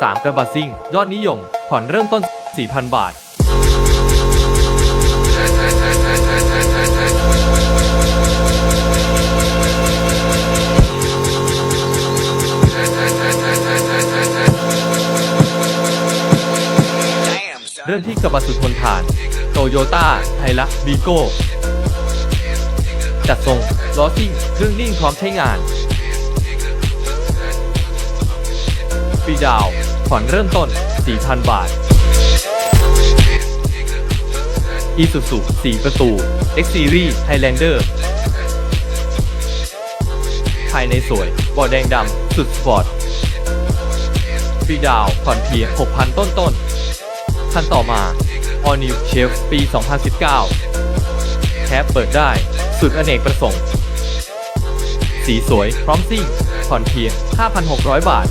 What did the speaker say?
3 กระบะซิ่ง ยอดนิยม ผ่อนเริ่มต้น 4,000 บาท เริ่มที่กระบะสุดทนทาน โตโยต้า ไฮลักบีโก้จัดทรงล้อซิ่งเครื่องนิ่งพร้อมใช้งานฟีดาว ผ่อนเริ่มต้น 4,000 บาทอีสุสุ4ประตู X Series Highlander ภายในสวยบอดแดงดำ สุดสปอร์ตฟรีดาวผ่อนเพียง 6,000 ต้นต้นๆคันต่อมา All New Chef ปี 2019 แคปเปิดได้ สุดอเนกประสงค์ สีสวยพร้อมซิ่งผ่อนเพียง 5,600 บาท